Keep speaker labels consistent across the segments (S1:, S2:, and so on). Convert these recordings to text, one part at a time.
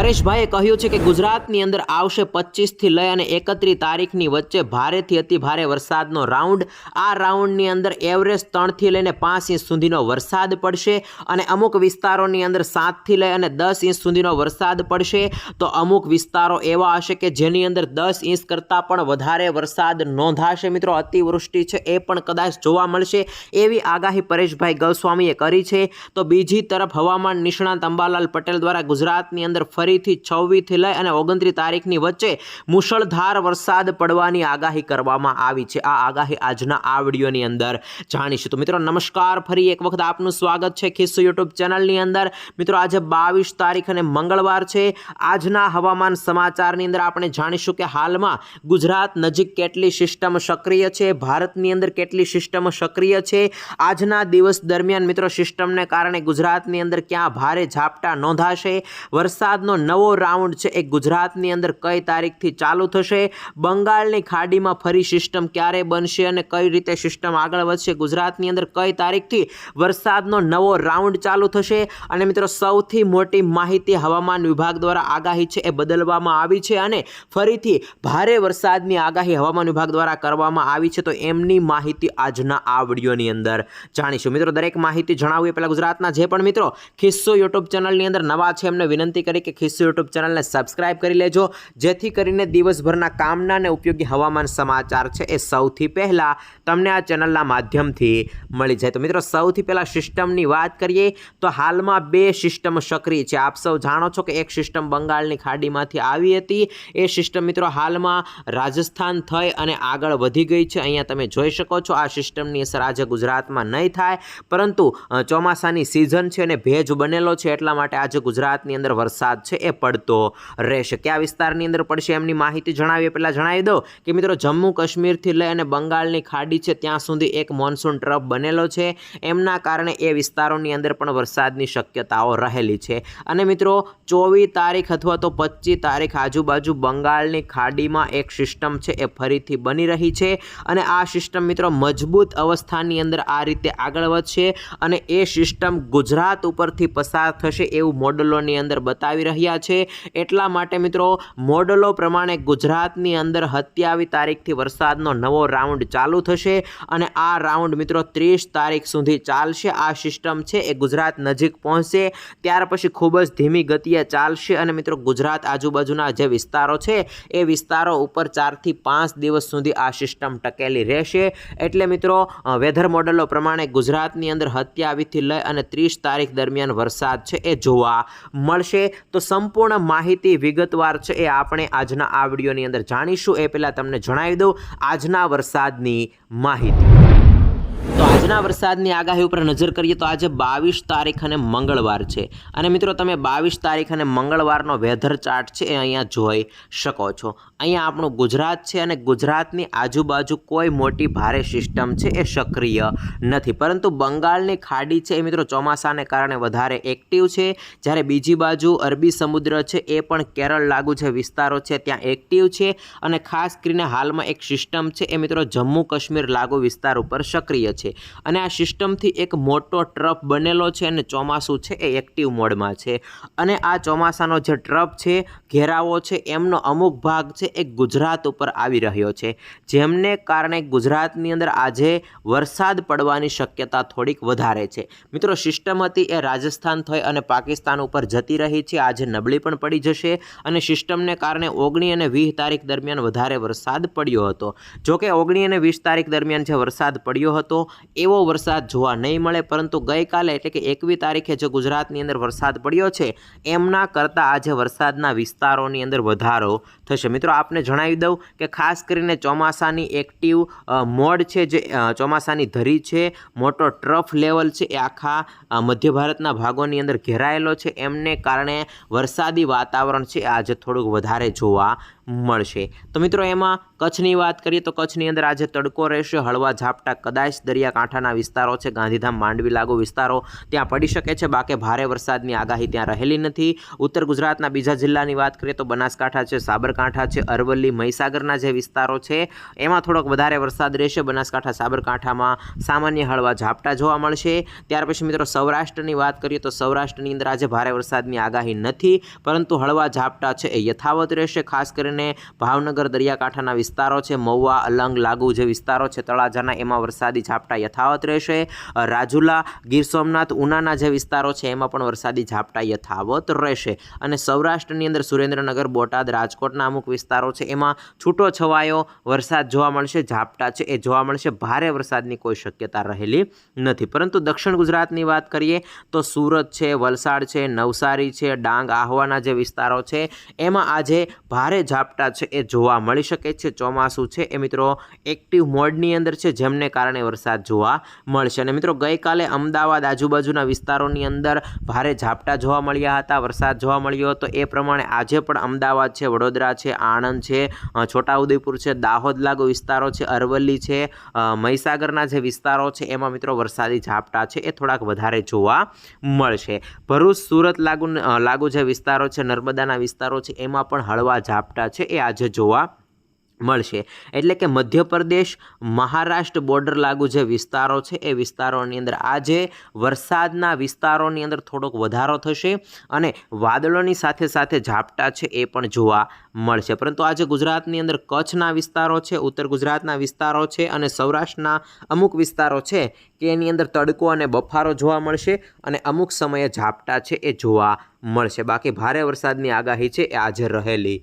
S1: પરેશભાઈએ કહ્યું છે કે ગુજરાતની અંદર આવશે પચીસથી લઈ અને એકત્રીસ તારીખની વચ્ચે ભારેથી અતિ ભારે વરસાદનો રાઉન્ડ. આ રાઉન્ડની અંદર એવરેજ ત્રણથી લઈને પાંચ ઇંચ સુધીનો વરસાદ પડશે અને અમુક વિસ્તારોની અંદર સાતથી લઈ અને દસ ઇંચ સુધીનો વરસાદ પડશે. તો અમુક વિસ્તારો એવા હશે કે જેની અંદર દસ ઇંચ કરતાં પણ વધારે વરસાદ નોંધાશે. મિત્રો, અતિવૃષ્ટિ છે એ પણ કદાચ જોવા મળશે એવી આગાહી પરેશભાઈ ગૌસ્વામીએ કરી છે. તો બીજી તરફ હવામાન નિષ્ણાત અંબાલાલ પટેલ દ્વારા ગુજરાતની અંદર ફરીથી છવ્વીસથી લઈ અને ઓગણત્રીસ તારીખની વચ્ચે મુશળધાર વરસાદ પડવાની આગાહી કરવામાં આવી છે. આ આગાહી આજના આ વિડીયોની અંદર જાણીશું. તો મિત્રો, નમસ્કાર. ફરી એક વખત આપનું સ્વાગત છે ખિસ્સુ યુટ્યુબ ચેનલની અંદર. મિત્રો, આજે બાવીસ તારીખ અને મંગળવાર છે. આજના હવામાન સમાચારની અંદર આપણે જાણીશું કે હાલમાં ગુજરાત નજીક કેટલી સિસ્ટમ સક્રિય છે? ભારતની અંદર કેટલી સિસ્ટમ સક્રિય છે? આજના દિવસ દરમિયાન મિત્રો, સિસ્ટમને કારણે ગુજરાતની અંદર ક્યાં ભારે ઝાપટા નોંધાશે? વરસાદનો નવો રાઉન્ડ છે. એ ગુજરાતની અંદર કઈ તારીખથી ચાલુ થશે? બંગાળની ખાડીમાં ફરી સિસ્ટમ ક્યારે બનશે અને કઈ રીતે સિસ્ટમ આગળ વધશે? ગુજરાતની અંદર કઈ તારીખથી વરસાદનો નવો રાઉન્ડ ચાલુ થશે? અને મિત્રો, સૌથી મોટી માહિતી હવામાન વિભાગ દ્વારા આગાહી છે એ બદલવામાં આવી છે અને ફરીથી ભારે વરસાદની આગાહી હવામાન વિભાગ દ્વારા કરવામાં આવી છે. તો એમની માહિતી આજના આ વિડીયોની અંદર જાણીશું. મિત્રો, દરેક માહિતી જણાવીએ પહેલાં ગુજરાતના જે પણ મિત્રો, ખિસ્સો યુટ્યુબ ચેનલની અંદર નવા છે એમને વિનંતી કરી કે ખિસ્સો યુટ્યુબ ચેનલને સબસ્ક્રાઇબ કરી લેજો, જેથી કરીને દિવસભરના કામના અને ઉપયોગી હવામાન સમાચાર છે એ સૌથી પહેલાં તમને આ ચેનલના માધ્યમથી મળી જાય. તો મિત્રો, સૌથી પહેલાં સિસ્ટમની વાત કરીએ, તો હાલમાં બે સિસ્ટમ સક્રિય છે. આપ સૌ જાણો છો કે એક સિસ્ટમ બંગાળની ખાડીમાંથી આવી હતી. એ સિસ્ટમ મિત્રો, હાલમાં રાજસ્થાન થઈ અને આગળ વધી ગઈ છે. અહીંયા તમે જોઈ શકો છો, આ સિસ્ટમની અસર આજે ગુજરાતમાં નહીં થાય, પરંતુ ચોમાસાની સિઝન છે અને ભેજ બનેલો છે. એટલા માટે આજે ગુજરાતની અંદર વરસાદ છે એ પડતો રહેશે. કયા વિસ્તારની અંદર પડશે એમની માહિતી જણાવીએ? પહેલાં જણાવી દો કે મિત્રો જમ્મુ કાશ્મીરથી લઈ અને બંગાળની ખાડી છે ત્યાં સુધી એક મોન્સૂન ટ્રફ બનેલો છે. એમના કારણે એ વિસ્તારોની અંદર પણ વરસાદની શક્યતાઓ રહેલી છે. અને મિત્રો ચોવીસ તારીખ અથવા તો પચીસ તારીખ આજુબાજુ બંગાળની ખાડીમાં એક સિસ્ટમ છે એ ફરીથી બની રહી છે અને આ સિસ્ટમ મિત્રો મજબૂત અવસ્થાની અંદર આ રીતે આગળ વધશે અને એ સિસ્ટમ ગુજરાત ઉપરથી પસાર થશે એવું મોડલોની અંદર બતાવી રહ્યા છે. એટલા માટે મિત્રો, મોડલો પ્રમાણે ગુજરાતની અંદર સત્યાવીસ તારીખથી વરસાદનો નવો રાઉન્ડ ચાલુ થશે અને આ રાઉન્ડ મિત્રો ત્રીસ તારીખ સુધી ચાલશે. આ સિસ્ટમ છે એ ગુજરાત નજીક પહોંચશે. ત્યાર પછી ખૂબ જ ધીમી ગતિએ ચાલશે અને મિત્રો ગુજરાત આજુબાજુના જે વિસ્તારો છે એ વિસ્તારો ઉપર ચારથી પાંચ દિવસ સુધી આ સિસ્ટમ ટકેલી રહેશે. એટલે મિત્રો વેધર મોડલો પ્રમાણે ગુજરાતની અંદર સત્યાવીસથી લઈ અને ત્રીસ તારીખ દરમિયાન વરસાદ છે એ જોવા મળશે. તો સંપૂર્ણ માહિતી વિગતવાર છે એ આપણે આજના આ વિડીયોની અંદર જાણીશું. એ પહેલાં તમને જણાવી દઉં આજના વરસાદની માહિતી. આજના વરસાદની આગાહી ઉપર નજર કરીએ તો આજે બાવીસ તારીખ અને મંગળવાર છે. અને મિત્રો, તમે બાવીસ તારીખ અને મંગળવારનો વેધર ચાર્ટ છે એ અહીંયા જોઈ શકો છો. અહીંયા આપણું ગુજરાત છે અને ગુજરાતની આજુબાજુ કોઈ મોટી ભારે સિસ્ટમ છે એ સક્રિય નથી. પરંતુ બંગાળની ખાડી છે એ મિત્રો ચોમાસાને કારણે વધારે એક્ટિવ છે. જ્યારે બીજી બાજુ અરબી સમુદ્ર છે એ પણ કેરળ લાગુ જે વિસ્તારો છે ત્યાં એક્ટિવ છે. અને ખાસ કરીને હાલમાં એક સિસ્ટમ છે એ મિત્રો જમ્મુ કાશ્મીર લાગુ વિસ્તાર ઉપર સક્રિય છે. અને આ સિસ્ટમથી એક મોટો ટ્રફ બનેલો છે અને ચોમાસું છે એ એક્ટિવ મોડમાં છે. અને આ ચોમાસાનો જે ટ્રફ છે, ઘેરાવો છે, એમનો અમુક ભાગ છે એ ગુજરાત ઉપર આવી રહ્યો છે. જેમને કારણે ગુજરાતની અંદર આજે વરસાદ પડવાની શક્યતા થોડીક વધારે છે. મિત્રો, સિસ્ટમ હતી એ રાજસ્થાન થઈ અને પાકિસ્તાન ઉપર જતી રહી છે. આજે નબળી પણ પડી જશે અને સિસ્ટમને કારણે ઓગણી અને વીસ તારીખ દરમિયાન વધારે વરસાદ પડ્યો હતો. જોકે ઓગણી અને વીસ તારીખ દરમિયાન જે વરસાદ પડ્યો હતો, એવો વરસાદ જોવા નહીં મળે, પરંતુ ગઈકાલે એટલે કે એકવી તારીખે જે ગુજરાતની અંદર વરસાદ પડ્યો છે, એમના કરતાં આજે વરસાદના વિસ્તારોની અંદર વધારો થશે. મિત્રો, આપને જણાવી દઉં કે ખાસ કરીને ચોમાસાની એક્ટિવ મોડ છે જે ચોમાસાની ધરી છે, મોટો ટ્રફ લેવલ છે એ આખા મધ્ય ભારતના ભાગોની અંદર ઘેરાયેલો છે. એમને કારણે વરસાદી વાતાવરણ છે આજે થોડુંક વધારે જોવા મળશે. તો મિત્રો, એમાં કચ્છની વાત કરીએ તો કચ્છની અંદર આજે તડકો રહેશે. હળવા ઝાપટા કદાચ દરિયાકાંઠાના વિસ્તારો છે, ગાંધીધામ, માંડવી લાગુ વિસ્તારો ત્યાં પડી શકે છે. બાકી ભારે વરસાદની આગાહી ત્યાં રહેલી નથી. ઉત્તર ગુજરાતના બીજા જિલ્લાની વાત કરીએ તો બનાસકાંઠા છે, સાબરકાંઠા સાબરકાંઠા છે, અરવલ્લી, મહીસાગરના જે વિસ્તારો છે, એમાં થોડોક વધારે વરસાદ રહેશે. બનાસકાંઠા, સાબરકાંઠામાં સામાન્ય હળવા ઝાપટા જોવા મળશે. ત્યાર પછી મિત્રો સૌરાષ્ટ્રની વાત કરીએ તો સૌરાષ્ટ્રની અંદર આજે ભારે વરસાદની આગાહી નથી, પરંતુ હળવા ઝાપટા છે એ યથાવત રહેશે. ખાસ કરીને ભાવનગર, દરિયાકાંઠાના વિસ્તારો છે, મહુવા, અલંગ, લાગુ જે વિસ્તારો છે, તળાજાના, એમાં વરસાદી ઝાપટા યથાવત રહેશે. રાજુલા, ગીર સોમનાથ, ઉનાના જે વિસ્તારો છે, એમાં પણ વરસાદી ઝાપટા યથાવત રહેશે. અને સૌરાષ્ટ્રની અંદર સુરેન્દ્રનગર, બોટાદ, રાજકોટના અમુક વિસ્તારો છે. એમાં છૂટો છવાયો વરસાદ જોવા મળશે, ઝાપટા છે. એ જોવા મળશે. ભારે વરસાદની કોઈ શક્યતા રહેલી નથી. પરંતુ દક્ષિણ ગુજરાતની વાત કરીએ તો સુરત છે, વલસાડ છે, નવસારી છે, ડાંગ, આહવાના જે વિસ્તારો છે, એમાં આજે ભારે ઝાપટા છે. એ જોવા મળી શકે છે. ચોમાસું છે. એ મિત્રો એક્ટિવ મોડની અંદર છે, જેમને કારણે વરસાદ જોવા મળશે. અને મિત્રો ગઈકાલે અમદાવાદ આજુબાજુના વિસ્તારોની અંદર ભારે ઝાપટા જોવા મળ્યા હતા, વરસાદ જોવા મળ્યો હતો. એ પ્રમાણે આજે પણ અમદાવાદ છે, વડોદરા છે, આણંદ છે છોટાઉદેપુર છે દાહોદ લાગુ વિસ્તારો છે, અરવલ્લી છે મહીસાગરના જે વિસ્તારો છે, એમાં મિત્રો વરસાદી ઝાપટા છે, એ થોડાક વધારે જોવા મળશે. ભરૂચ, સુરત લાગુ લાગુ જે વિસ્તારો છે, નર્મદાના વિસ્તારો છે, એમાં પણ હળવા ઝાપટા છે, એ આજે જોવા મળશે. એટલે કે મધ્યપ્રદેશ મહારાષ્ટ્ર બોર્ડર લાગુ જે વિસ્તારો છે, એ વિસ્તારોની અંદર આજે વરસાદના વિસ્તારોની અંદર થોડોક વધારો થશે અને વાદળોની સાથે સાથે ઝાપટા છે એ પણ જોવા મળશે. પરંતુ આજે ગુજરાતની અંદર કચ્છના વિસ્તારો છે, ઉત્તર ગુજરાતના વિસ્તારો છે અને સૌરાષ્ટ્રના અમુક વિસ્તારો છે કે એની અંદર તડકો અને બફારો જોવા મળશે અને અમુક સમયે ઝાપટા છે એ જોવા મળશે. બાકી ભારે વરસાદની આગાહી છે એ આજે રહેલી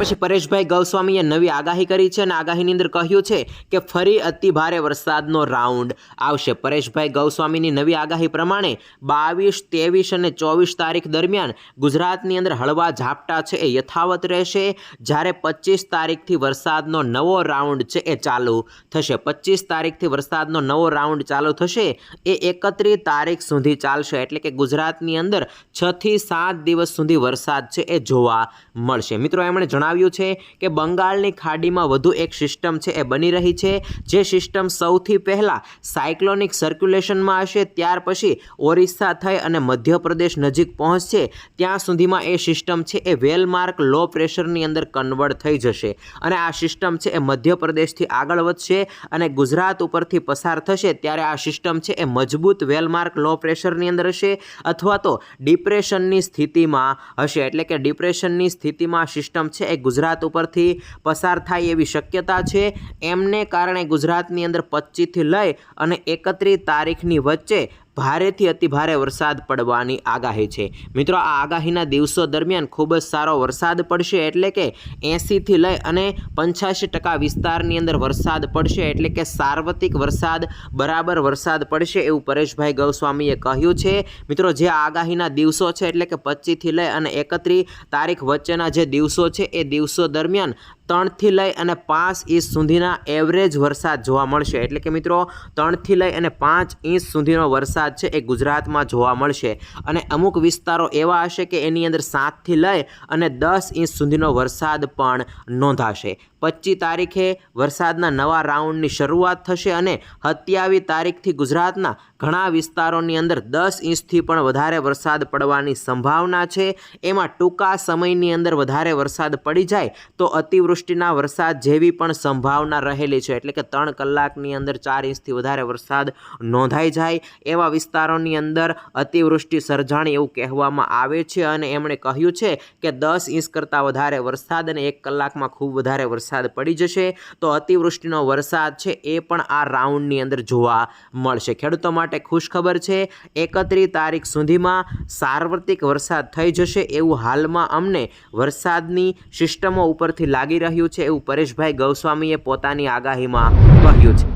S1: પછી પરેશભાઈ ગૌસ્વામીએ નવી આગાહી કરી છે અને આગાહીની અંદર કહ્યું છે કે ફરી અતિ ભારે વરસાદનો રાઉન્ડ આવશે. પરેશભાઈ ગૌસ્વામીની નવી આગાહી પ્રમાણે બાવીસ, ત્રેવીસ અને ચોવીસ તારીખ દરમિયાન ગુજરાતની અંદર હળવા ઝાપટા છે એ યથાવત રહેશે. જ્યારે પચીસ તારીખથી વરસાદનો નવો રાઉન્ડ છે એ ચાલુ થશે. પચીસ તારીખથી વરસાદનો નવો રાઉન્ડ ચાલુ થશે એ એકત્રીસ તારીખ સુધી ચાલશે. એટલે કે ગુજરાતની અંદર છથી સાત દિવસ સુધી વરસાદ છે એ જોવા મળશે. મિત્રો, એમણે જણાવ્યું છે કે બંગાળની ખાડીમાં વધુ એક સિસ્ટમ છે એ બની રહી છે. જે સિસ્ટમ સૌથી પહેલાં સાયક્લોનિક સર્ક્યુલેશનમાં હશે, ત્યાર પછી ઓરિસ્સા થઈ અને મધ્યપ્રદેશ નજીક પહોંચશે. ત્યાં સુધીમાં એ સિસ્ટમ છે એ વેલમાર્ક લો પ્રેશરની અંદર કન્વર્ટ થઈ જશે અને આ સિસ્ટમ છે એ મધ્યપ્રદેશથી આગળ વધશે અને ગુજરાત ઉપરથી પસાર થશે ત્યારે આ સિસ્ટમ છે એ મજબૂત વેલમાર્ક લો પ્રેશરની અંદર હશે અથવા તો ડિપ્રેશનની સ્થિતિમાં હશે. એટલે કે ડિપ્રેશનની સ્થિતિમાં સિસ્ટમ છે એ ગુજરાત ઉપરથી પસાર થાય એવી શક્યતા છે. એમને કારણે ગુજરાતની અંદર પચીસથી લઈ અને એકત્રીસ તારીખની વચ્ચે ભારેથી અતિ ભારે વરસાદ પડવાની આગાહી છે. મિત્રો, આ આગાહીના દિવસો દરમિયાન ખૂબ જ સારો વરસાદ પડશે એટલે કે એંસીથી લઈ અને પંચ્યાસી ટકા વિસ્તારની અંદર વરસાદ પડશે એટલે કે સાર્વત્રિક વરસાદ, બરાબર વરસાદ પડશે એવું પરેશભાઈ ગૌસ્વામીએ કહ્યું છે. મિત્રો, જે આગાહીના દિવસો છે એટલે કે પચીસથી લઈ અને એકત્રીસ તારીખ વચ્ચેના જે દિવસો છે એ દિવસો દરમિયાન ત્રણથી લઈ અને પાંચ ઇંચ સુધીના એવરેજ વરસાદ જોવા મળશે. એટલે કે મિત્રો, ત્રણથી લઈ અને પાંચ ઇંચ સુધીનો વરસાદ છે એ ગુજરાતમાં જોવા મળશે. અને અમુક વિસ્તારો એવા હશે કે એની અંદર સાતથી લઈ અને દસ ઇંચ સુધીનો વરસાદ પણ નોંધાશે. પચીસ તારીખે વરસાદના નવા રાઉન્ડની શરૂઆત થશે અને સત્યાવીસ તારીખથી ગુજરાતના ઘણા વિસ્તારોની અંદર દસ ઇંચથી પણ વધારે વરસાદ પડવાની સંભાવના છે. એમાં ટૂંકા સમયની અંદર વધારે વરસાદ પડી જાય તો અતિવૃષ્ટિના વરસાદ જેવી પણ સંભાવના રહેલી છે. એટલે કે ત્રણ કલાકની અંદર ચાર ઇંચથી વધારે વરસાદ નોંધાઈ જાય એવા વિસ્તારોની અંદર અતિવૃષ્ટિ સર્જાણી એવું કહેવામાં આવે છે. અને એમણે કહ્યું છે કે દસ ઇંચ કરતાં વધારે વરસાદ અને એક કલાકમાં ખૂબ વધારે વરસાદ પડી જશે તો અતિવૃષ્ટિનો વરસાદ છે એ પણ આ રાઉન્ડની અંદર જોવા મળશે. ખેડૂતો માટે ખુશખબર છે એકત્રીસ તારીખ સુધીમાં સાર્વત્રિક વરસાદ થઈ જશે એવું હાલમાં અમને વરસાદની સિસ્ટમો ઉપરથી લાગી રહ્યું છે એવું પરેશભાઈ ગૌસ્વામીએ પોતાની આગાહીમાં કહ્યું છે.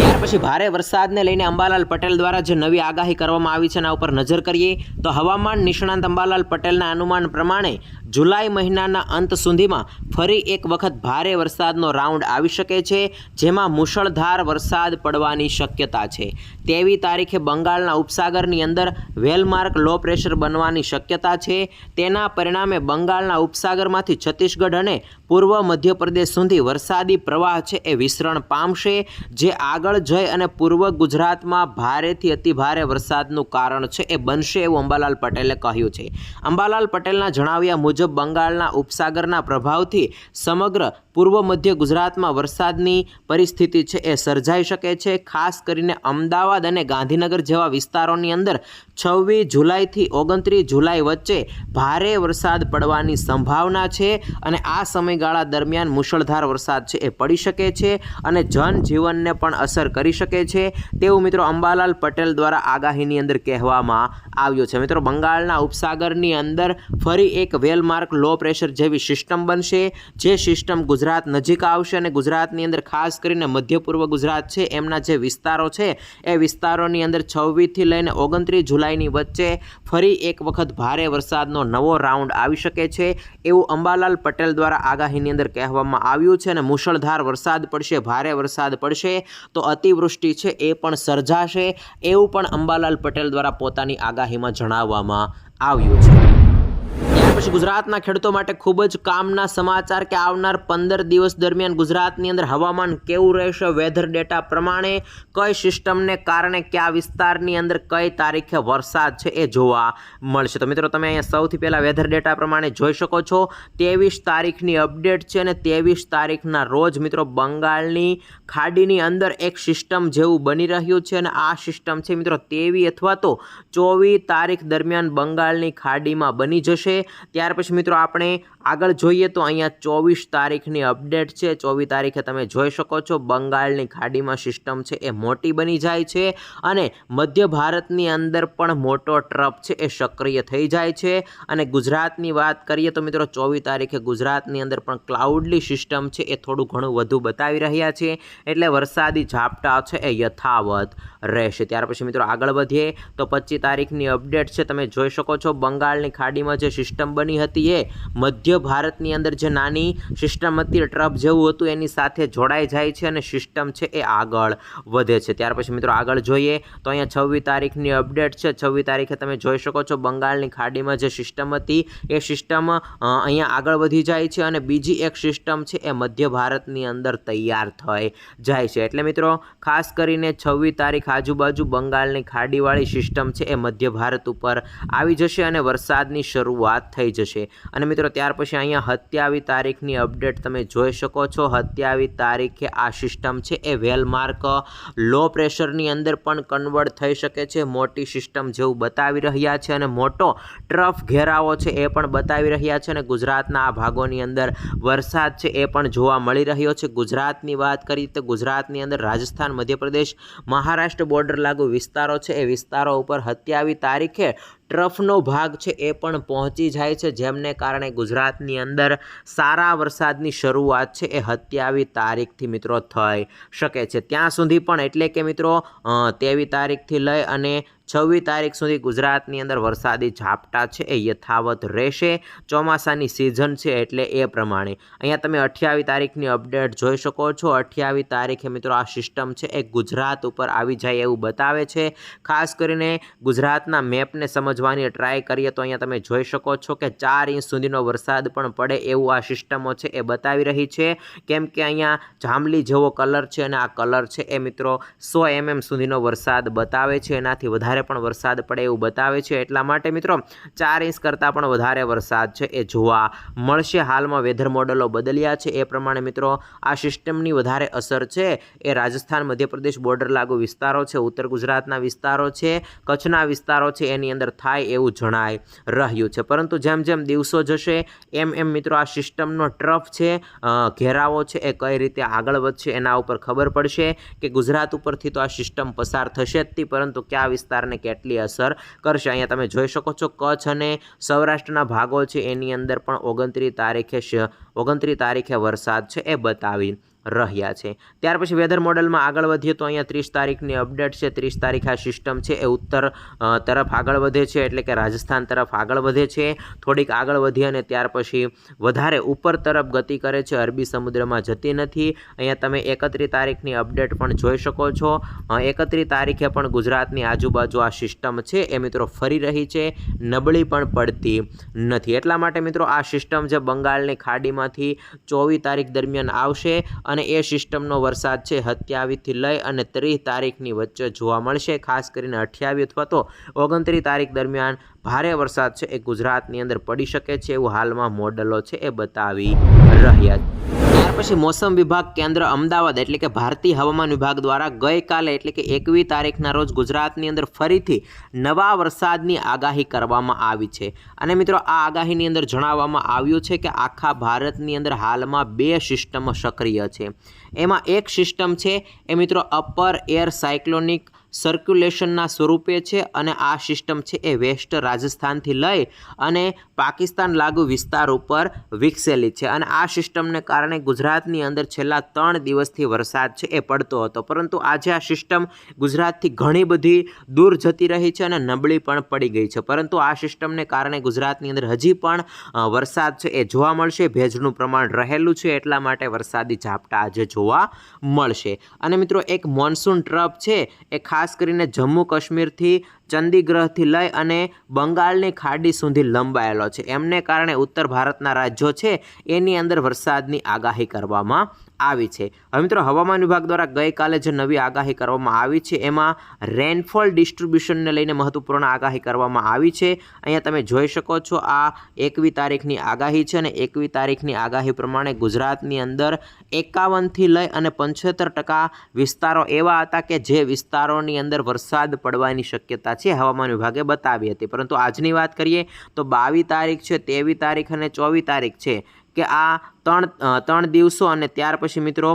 S1: ત્યાર પછી ભારે વરસાદને લઈને અંબાલાલ પટેલ દ્વારા જે નવી આગાહી કરવામાં આવી છે એના ઉપર નજર કરીએ તો હવામાન નિષ્ણાંત અંબાલાલ પટેલના અનુમાન પ્રમાણે જુલાઈ મહિનાના અંત સુધીમાં ફરી એક વખત ભારે વરસાદનો રાઉન્ડ આવી શકે છે, જેમાં મુશળધાર વરસાદ પડવાની શક્યતા છે. તેવી તારીખે બંગાળના ઉપસાગરની અંદર વેલમાર્ક લો પ્રેશર બનવાની શક્યતા છે. તેના પરિણામે બંગાળના ઉપસાગરમાંથી છત્તીસગઢ અને પૂર્વ મધ્યપ્રદેશ સુધી વરસાદી પ્રવાહ છે એ વિસ્તરણ પામશે, જે આગળ જઈ અને પૂર્વ ગુજરાતમાં ભારેથી અતિભારે વરસાદનું કારણ છે એ બનશે એવું અંબાલાલ પટેલે કહ્યું છે. અંબાલાલ પટેલના જણાવ્યા મુજબ બંગાળના ઉપસાગરના પ્રભાવથી સમગ્ર પૂર્વ મધ્ય ગુજરાતમાં વરસાદની પરિસ્થિતિ છે એ સર્જાઈ શકે છે. ખાસ કરીને અમદાવાદ અને ગાંધીનગર જેવા વિસ્તારોની અંદર છવ્વીસ જુલાઈથી ઓગણત્રીસ જુલાઈ વચ્ચે ભારે વરસાદ પડવાની સંભાવના છે અને આ સમયગાળા દરમિયાન મુશળધાર વરસાદ છે એ પડી શકે છે અને જનજીવનને પણ અસર કરી શકે છે. તેવું મિત્રો અંબાલાલ પટેલ દ્વારા આગાહીની અંદર કહેવામાં આવ્યું છે. મિત્રો, બંગાળના ઉપસાગરની અંદર ફરી એક વેલમાર્ક લો પ્રેશર જેવી સિસ્ટમ બનશે. જે સિસ્ટમ ગુજરાત નજીક આવશે અને ગુજરાતની અંદર ખાસ કરીને મધ્ય પૂર્વ ગુજરાત છે, એમના જે વિસ્તારો છે, એ વિસ્તારોની અંદર છવ્વીસથી લઈને ઓગણત્રીસ જુલાઈની વચ્ચે ફરી એક વખત ભારે વરસાદનો નવો રાઉન્ડ આવી શકે છે, એવું અંબાલાલ પટેલ દ્વારા આગાહીની અંદર કહેવામાં આવ્યું છે અને મુશળધાર વરસાદ પડશે, ભારે વરસાદ પડશે, તો અતિવૃષ્ટિ છે એ પણ સર્જાશે, એવું પણ અંબાલાલ પટેલ દ્વારા પોતાની આગાહીમાં જણાવવામાં આવ્યું છે. પછી ગુજરાતના ખેડૂતો માટે ખૂબ જ કામના સમાચાર કે આવનાર પંદર દિવસ દરમિયાન ગુજરાતની અંદર હવામાન કેવું રહેશે વેધર ડેટા પ્રમાણે કઈ સિસ્ટમને કારણે કયા વિસ્તારની અંદર કઈ તારીખે વરસાદ છે એ જોવા મળશે. તો મિત્રો, તમે અહીંયા સૌથી પહેલાં વેધર ડેટા પ્રમાણે જોઈ શકો છો. ત્રેવીસ તારીખની અપડેટ છે અને ત્રેવીસ તારીખના રોજ મિત્રો, બંગાળની ખાડીની અંદર એક સિસ્ટમ જેવું બની રહ્યું છે અને આ સિસ્ટમ છે મિત્રો તેવી અથવા તો ચોવીસ તારીખ દરમિયાન બંગાળની ખાડીમાં બની જશે. ત્યાર પછી મિત્રો આપણે આગળ જોઈએ તો અહીંયા ચોવીસ તારીખની અપડેટ છે. ચોવીસ તારીખે તમે જોઈ શકો છો, બંગાળની ખાડીમાં સિસ્ટમ છે એ મોટી બની જાય છે અને મધ્ય ભારતની અંદર પણ મોટો ટ્રપ છે એ સક્રિય થઈ જાય છે. અને ગુજરાતની વાત કરીએ તો મિત્રો, ચોવીસ તારીખે ગુજરાતની અંદર પણ ક્લાઉડલી સિસ્ટમ છે એ થોડું ઘણું વધુ બતાવી રહ્યા છે. એટલે વરસાદી ઝાપટા છે એ યથાવત રહેશે. ત્યાર પછી મિત્રો આગળ વધીએ તો પચીસ તારીખની અપડેટ છે. તમે જોઈ શકો છો, બંગાળની ખાડીમાં જે સિસ્ટમ બની હતી એ મધ્ય ભારતની અંદર જે નાની સિસ્ટમ હતી ટ્રપ જેવું હતું, એની સાથે જોડાઈ જાય છે અને સિસ્ટમ છે એ આગળ વધે છે. ત્યાર પછી મિત્રો આગળ જોઈએ, તો અહીંયા છવ્વીસ તારીખની અપડેટ છે. છવ્વીસ તારીખે તમે જોઈ શકો છો બંગાળની ખાડીમાં જે સિસ્ટમ હતી, એ સિસ્ટમ અહીંયા આગળ વધી જાય છે અને બીજી એક સિસ્ટમ છે એ મધ્ય ભારતની અંદર તૈયાર થઈ જાય છે. એટલે મિત્રો, ખાસ કરીને છવ્વીસ તારીખ આજુબાજુ બંગાળની ખાડીવાળી સિસ્ટમ છે એ મધ્ય ભારત ઉપર આવી જશે અને વરસાદની શરૂઆત થઈ જશે. અને મિત્રો, ત્યાર પછી અહીંયા હત્યાવી તારીખની અપડેટ તમે જોઈ શકો છો. હત્યાવી તારીખે આ સિસ્ટમ છે એ વેલમાર્ક લો પ્રેશરની અંદર પણ કન્વર્ટ થઈ શકે છે. મોટી સિસ્ટમ જેવું બતાવી રહ્યા છે અને મોટો ટ્રફ ઘેરાવો છે એ પણ બતાવી રહ્યા છે અને ગુજરાતના આ ભાગોની અંદર વરસાદ છે એ પણ જોવા મળી રહ્યો છે. ગુજરાતની વાત કરીએ તો ગુજરાતની અંદર રાજસ્થાન, મધ્યપ્રદેશ, મહારાષ્ટ્ર બોર્ડર લાગુ વિસ્તારો છે. એ વિસ્તારો ઉપર હત્યાવી તારીખે ટ્રફનો ભાગ છે એ પણ પહોંચી જાય છે, જેમને કારણે ગુજરાતની અંદર સારા વરસાદની શરૂઆત છે એ હત્યાવી તારીખથી મિત્રો થઈ શકે છે. ત્યાં સુધી પણ એટલે કે મિત્રો તેવી તારીખથી લઈ અને છવ્વીસ તારીખ સુધી ગુજરાતની અંદર વરસાદી ઝાપટા છે, એ યથાવત રહેશે. ચોમાસાની સિઝન છે એટલે એ પ્રમાણે. અહીંયા તમે અઠ્યાવીસ તારીખની અપડેટ જોઈ શકો છો. અઠ્યાવીસ તારીખે મિત્રો આ સિસ્ટમ છે એ ગુજરાત ઉપર આવી જાય એવું બતાવે છે. ખાસ કરીને ગુજરાતના મેપને સમજવાની ટ્રાય કરીએ તો અહીંયા તમે જોઈ શકો છો કે ચાર ઇંચ સુધીનો વરસાદ પણ પડે એવું આ સિસ્ટમો છે એ બતાવી રહી છે. કેમ કે અહીંયા જાંબલી જેવો કલર છે અને આ કલર છે એ મિત્રો સો એમએમ સુધીનો વરસાદ બતાવે છે. એનાથી વધારે પણ વરસાદ પડે એવું બતાવે છે. એટલા માટે મિત્રો, ચાર ઇંચ કરતાં પણ વધારે વરસાદ છે એ જોવા મળશે. હાલમાં વેધર મોડલો બદલ્યા છે. એ પ્રમાણે મિત્રો, આ સિસ્ટમની વધારે અસર છે. એ રાજસ્થાન, મધ્યપ્રદેશ બોર્ડર લાગુ વિસ્તારો છે. ઉત્તર ગુજરાતના વિસ્તારો છે. કચ્છના વિસ્તારો છે. એની અંદર થાય એવું જણાય રહ્યું છે. પરંતુ જેમ જેમ દિવસો જશે, એમ એમ મિત્રો, આ સિસ્ટમનો ટ્રફ છે ઘેરાવો છે, એ કઈ રીતે આગળ વધશે એના ઉપર ખબર પડશે કે ગુજરાત ઉપરથી તો આ સિસ્ટમ પસાર થશે જ પરંતુ કયા વિસ્તારને વિસ્તારને કેટલી અસર કરશે. અહીંયા તમે જોઈ શકો છો, કચ્છ અને સૌરાષ્ટ્રના ભાગો છે. એની અંદર પણ ઓગણત્રીસ તારીખે ઓગણત્રીસ તારીખે વરસાદ છે, એ બતાવી રહ્યા છે. ત્યાર પછી વેધર મોડલમાં આગળ વધીએ તો અહીંયા ત્રીસ તારીખની અપડેટ છે. ત્રીસ તારીખ આ સિસ્ટમ છે એ ઉત્તર તરફ આગળ વધે છે એટલે કે રાજસ્થાન તરફ આગળ વધે છે. થોડીક આગળ વધી અને ત્યાર પછી વધારે ઉપર તરફ ગતિ કરે છે. અરબી સમુદ્રમાં જતી નથી. અહીંયા તમે એકત્રીસ તારીખની અપડેટ પણ જોઈ શકો છો. એકત્રીસ તારીખે પણ ગુજરાતની આજુબાજુ આ સિસ્ટમ છે. એ મિત્રો ફરી રહી છે. નબળી પણ પડતી નથી. એટલા માટે મિત્રો આ સિસ્ટમ જે બંગાળની ખાડીમાંથી ચોવીસ તારીખ દરમિયાન આવશે અને અને એ સિસ્ટમનો વરસાદ છે. સત્યાવીસથી લઈ અને ત્રીસ તારીખની વચ્ચે જોવા મળશે. ખાસ કરીને અઠ્યાવીસ અથવા તો ઓગણત્રીસ તારીખ દરમિયાન ભારે વરસાદ છે. એ ગુજરાતની અંદર પડી શકે છે એવું હાલમાં મોડલો છે એ બતાવી રહ્યા છે. પછી મોસમ વિભાગ કેન્દ્ર અમદાવાદ, એટલે કે ભારતીય હવામાન વિભાગ દ્વારા ગઈકાલે, એટલે કે એકવીસ તારીખના રોજ ગુજરાતની અંદર ફરીથી નવા વરસાદની આગાહી કરવામાં આવી છે. અને મિત્રો, આ આગાહીની અંદર જણાવવામાં આવ્યું છે કે આખા ભારતની અંદર હાલમાં બે સિસ્ટમ સક્રિય છે. એમાં એક સિસ્ટમ છે એ મિત્રો, અપર એર સાયક્લોનિક સર્ક્યુલેશનના સ્વરૂપે છે અને આ સિસ્ટમ છે એ વેસ્ટ રાજસ્થાનથી લઈ અને પાકિસ્તાન લાગુ વિસ્તાર ઉપર વિકસેલી છે. અને આ સિસ્ટમને કારણે ગુજરાતની અંદર છેલ્લા ત્રણ દિવસથી વરસાદ છે એ પડતો હતો. પરંતુ આજે આ સિસ્ટમ ગુજરાતથી ઘણી બધી દૂર જતી રહી છે અને નબળી પણ પડી ગઈ છે. પરંતુ આ સિસ્ટમને કારણે ગુજરાતની અંદર હજી પણ વરસાદ છે એ જોવા મળશે. ભેજનું પ્રમાણ રહેલું છે એટલા માટે વરસાદી ઝાપટા આજે જોવા મળશે. અને મિત્રો, એક મોન્સૂન ટ્રપ છે એ ખાસ કરીને જમ્મુ કાશ્મીરથી ચંદીગ્રહથી લઈ અને બંગાળની ખાડી સુધી લંબાયેલો છે. એમને કારણે ઉત્તર ભારતના રાજ્યો છે. એની અંદર વરસાદની આગાહી કરવામાં આવી છે. હવે મિત્રો, હવામાન વિભાગ દ્વારા ગઈકાલે જે નવી આગાહી કરવામાં આવી છે, એમાં રેનફોલ ડિસ્ટ્રીબ્યુશનને લઈને મહત્વપૂર્ણ આગાહી કરવામાં આવી છે. અહીંયા તમે જોઈ શકો છો, આ એકવી તારીખની આગાહી છે અને એકવી તારીખની આગાહી પ્રમાણે ગુજરાતની અંદર એકાવનથી લઈ અને પંચોતેર ટકા વિસ્તારો એવા હતા કે જે વિસ્તારોની અંદર વરસાદ પડવાની શક્યતા છે, હવામાન વિભાગે બતાવી હતી. પરંતુ આજની વાત કરીએ તો બાવીસ તારીખ છે તેવી તારીખ અને ચોવીસ તારીખ છે. કે આ ત્રણ ત્રણ દિવસો અને ત્યાર પછી મિત્રો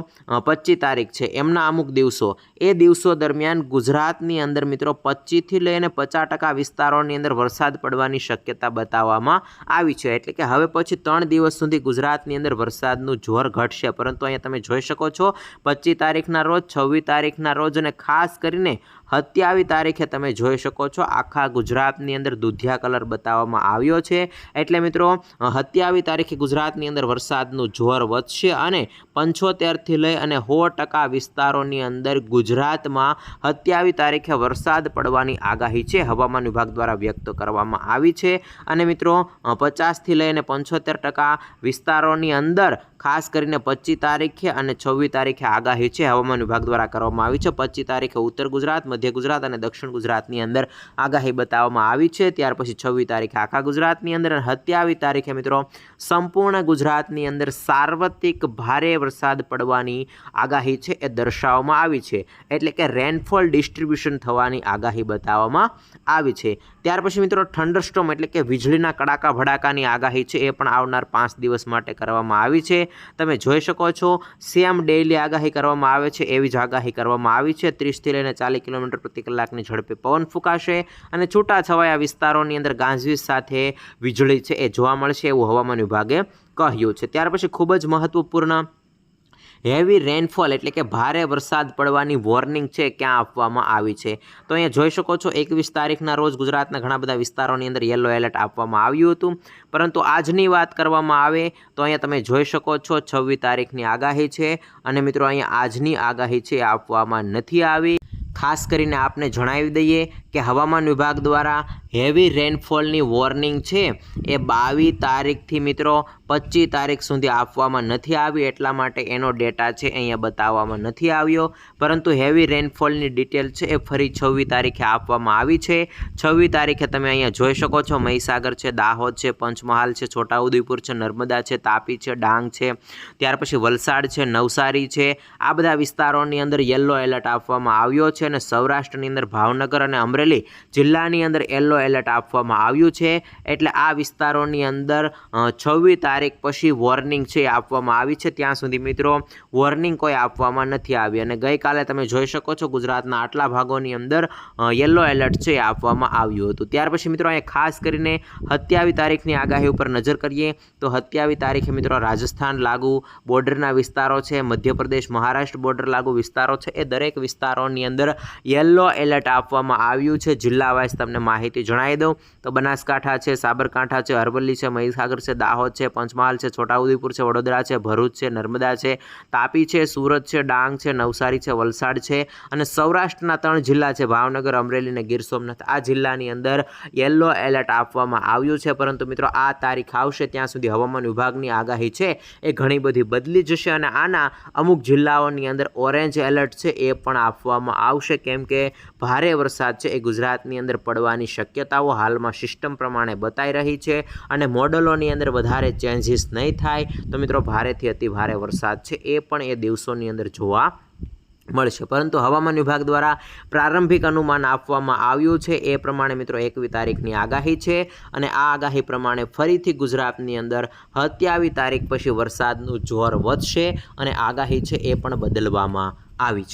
S1: પચીસ તારીખ છે. એમના અમુક દિવસો. એ દિવસો દરમિયાન ગુજરાતની અંદર મિત્રો પચીસથી લઈને પચાસ ટકા વિસ્તારોની અંદર વરસાદ પડવાની શક્યતા બતાવવામાં આવી છે. એટલે કે હવે પછી ત્રણ દિવસ સુધી ગુજરાતની અંદર વરસાદનું જોર ઘટશે. પરંતુ અહીંયા તમે જોઈ શકો છો પચીસ તારીખના રોજ, છવ્વીસ તારીખના રોજ અને ખાસ કરીને સત્યાવીસ તારીખે તમે જોઈ શકો છો. આખા ગુજરાતની અંદર દુધિયા કલર બતાવવામાં આવ્યો છે. એટલે મિત્રો સત્યાવીસ તારીખે ગુજરાતની અંદર વરસાદનું જોર વધશે અને પંચોતેરથી લઈ અને સો ટકા વિસ્તારોની અંદર ગુજરાતમાં સત્યાવીસ તારીખે વરસાદ પડવાની આગાહી છે. હવામાન વિભાગ દ્વારા વ્યક્ત કરવામાં આવી છે. અને મિત્રો પચાસથી લઈને પંચોતેર ટકા વિસ્તારોની અંદર ખાસ કરીને પચીસ તારીખે અને છવ્વીસ તારીખે આગાહી છે. હવામાન વિભાગ દ્વારા કરવામાં આવી છે. પચીસ તારીખે ઉત્તર ગુજરાત, મધ્ય ગુજરાત અને દક્ષિણ ગુજરાતની અંદર આગાહી બતાવવામાં આવી છે. ત્યાર પછી છવ્વીસ તારીખે આખા ગુજરાતની અંદર અને સત્યાવીસ તારીખે મિત્રો સંપૂર્ણ ગુજરાતની અંદર સાર્વત્રિક ભારે વરસાદ પડવાની આગાહી છે એ દર્શાવવામાં આવી છે. એટલે કે રેનફોલ ડિસ્ટ્રીબ્યુશન થવાની આગાહી બતાવવામાં આવી છે. ત્યાર પછી મિત્રો થંડરસ્ટોમ એટલે કે વીજળીના કડાકા ભડાકાની આગાહી છે, એ પણ આવનાર પાંચ દિવસ માટે કરવામાં આવી છે. તમે જોઈ શકો છો સેમ ડેઇલી આગાહી કરવામાં આવે છે, એવી જ આગાહી કરવામાં આવી છે. ત્રીસથી લઈને ચાલીસ કિલોમીટર પ્રતિ કલાકની ઝડપે પવન ફૂંકાશે અને છૂટાછવાયા વિસ્તારોની અંદર ગાંજવીજ સાથે વીજળી છે, એ જોવા મળશે એવું હવામાન વિભાગે કહ્યું છે. ત્યાર પછી ખૂબ જ મહત્વપૂર્ણ હેવી રેનફોલ એટલે કે ભારે વરસાદ પડવાની વોર્નિંગ છે ક્યાં આપવામાં આવી છે. તો અહીંયા જોઈ શકો છો, એકવીસ તારીખના રોજ ગુજરાતના ઘણા બધા વિસ્તારોની અંદર યલો એલર્ટ આપવામાં આવ્યું હતું. પરંતુ આજની વાત કરવામાં આવે તો અહીંયા તમે જોઈ શકો છો, છવ્વીસ તારીખની આગાહી છે અને મિત્રો અહીંયા આજની આગાહી છે આપવામાં નથી આવી. ખાસ કરીને આપને જણાવી દઈએ કે હવામાન વિભાગ દ્વારા હેવી રેનફોલની વોર્નિંગ છે. એ બાવીસ તારીખથી મિત્રો, પચીસ તારીખ સુધી આપવામાં નથી આવી, એટલા માટે એનો ડેટા છે અહીંયા બતાવવામાં નથી આવ્યો. પરંતુ હેવી રેનફોલની ડિટેલ છે એ ફરી છવ્વીસ તારીખે આપવામાં આવી છે. છવ્વીસ તારીખે તમે અહીંયા જોઈ શકો છો, મહીસાગર છે, દાહોદ છે, પંચમહાલ છે, છોટાઉદેપુર છે, નર્મદા છે, તાપી છે, ડાંગ છે, ત્યાર પછી વલસાડ છે, નવસારી છે. આ બધા વિસ્તારોની અંદર યલો એલર્ટ આપવામાં આવ્યો છે અને સૌરાષ્ટ્રની અંદર ભાવનગર અને અમરેલી જિલ્લાની અંદર યલો એલર્ટ આપવામાં આવ્યું છે. એટલે આ વિસ્તારોની અંદર છવ્વીસ તારીખ પછી વોર્નિંગ છે આપવામાં આવી છે. ત્યાં સુધી મિત્રો, વોર્નિંગ કોઈ આપવામાં નથી આવી. અને ગઈકાલે તમે જોઈ શકો છો ગુજરાતના આટલા ભાગોની અંદર યલો એલર્ટ છે આપવામાં આવ્યું હતું. ત્યાર પછી મિત્રો, અહીંયા ખાસ કરીને સત્યાવીસ તારીખની આગાહી ઉપર નજર કરીએ, તો સત્યાવીસ તારીખે મિત્રો રાજસ્થાન લાગુ બોર્ડરના વિસ્તારો છે, મધ્યપ્રદેશ, મહારાષ્ટ્ર બોર્ડર લાગુ વિસ્તારો છે. એ દરેક વિસ્તારોની અંદર યલો એલર્ટ આપવામાં આવ્યું આવ્યું છે જિલ્લા વાઇઝ તમને માહિતી જણાવી દઉં. તો બનાસકાંઠા છે, સાબરકાંઠા છે, અરવલ્લી છે, મહીસાગર છે, દાહોદ છે, પંચમહાલ છે, છોટાઉદેપુર છે, વડોદરા છે, ભરૂચ છે, નર્મદા છે, તાપી છે, સુરત છે, ડાંગ છે, નવસારી છે, વલસાડ છે અને સૌરાષ્ટ્રના ત્રણ જિલ્લા છે, ભાવનગર, અમરેલી અને ગીર સોમનાથ. આ જિલ્લાની અંદર યલો એલર્ટ આપવામાં આવ્યું છે. પરંતુ મિત્રો, આ તારીખ આવશે ત્યાં સુધી હવામાન વિભાગની આગાહી છે એ ઘણી બધી બદલી જશે અને આના અમુક જિલ્લાઓની અંદર ઓરેન્જ એલર્ટ છે એ પણ આપવામાં આવશે. કેમ કે ભારે વરસાદ છે એ ગુજરાતની અંદર પડવાની શક્યતાઓ હાલમાં સિસ્ટમ પ્રમાણે બતાવી રહી છે અને મોડલોની અંદર વધારે ચેન્જીસ નહીં થાય. તો મિત્રો, ભારેથી અતિ ભારે વરસાદ છે એ પણ એ દિવસોની અંદર જોવા મળશે. પરંતુ હવામાન વિભાગ દ્વારા પ્રારંભિક અનુમાન આપવામાં આવ્યું છે. એ પ્રમાણે મિત્રો એકવી તારીખની આગાહી છે અને આ આગાહી પ્રમાણે ફરીથી ગુજરાતની અંદર સત્યાવી તારીખ પછી વરસાદનું જોર વધશે અને આગાહી છે એ પણ બદલવામાં આવી છે.